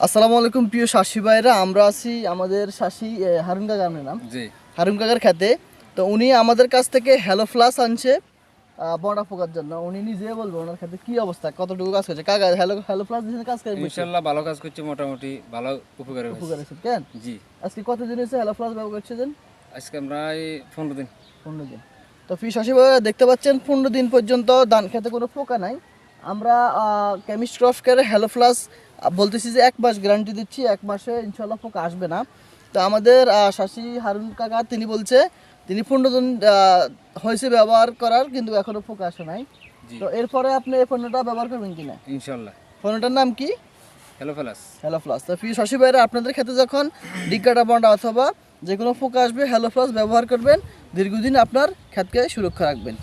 আসসালামু আলাইকুম প্রিয় শাশি ভাইরা আমরা আছি আমাদের শাশি হারুন কাকার নাম জি। হারুন কাকার খেতে। তো উনি আমাদের কাছ থেকে হ্যালো ফ্লাস আনছে বড়া পোকার জন্য। উনি নিজে বলব ওনার ক্ষেত্রে কি অবস্থা কতটুকু কাজ করছে। কাকা হ্যালো হ্যালো ফ্লাস দিয়ে কাজ করে ইনশাআল্লাহ ভালো কাজ করছে মোটামুটি ভালো উপকার হয়েছে। উপকার হয়েছে কেন? জি। আজকে কতদিন হয়েছে হ্যালো ফ্লাস ব্যবহার করছেন আজকে আমরা এই পনেরো দিন। পনেরো দিন। তো ফি শাশি ভাইরা দেখতে পাচ্ছেন পনেরো দিন পর্যন্ত ধান খেতে কোনো পোকা নাই। আমরা কেমিস্ট ক্রফকের হ্যালো প্লাস বলতেছি যে এক মাস গ্যারান্টি দিচ্ছি এক মাসে ইনশাল্লাহ পোকা আসবে না। তো আমাদের শাশি হারুন কাকা তিনি বলছে তিনি পনেরো দিন হয়েছে ব্যবহার করার কিন্তু এখনও পোকা আসে নাই। তো এরপরে আপনি এই পণ্যটা ব্যবহার করবেন কিনা? ইনশাল্লাহ পণ্যটার নাম কি? হ্যালো ফেলাস হ্যালো প্লাস তো ফি শশী ভাইরা আপনাদের ক্ষেত্রে যখন ডিকাটা বন্ডা অথবা যে কোনো পোকা আসবে হ্যালো ফ্লাস ব্যবহার করবেন দীর্ঘদিন আপনার ক্ষেতকে সুরক্ষা রাখবেন।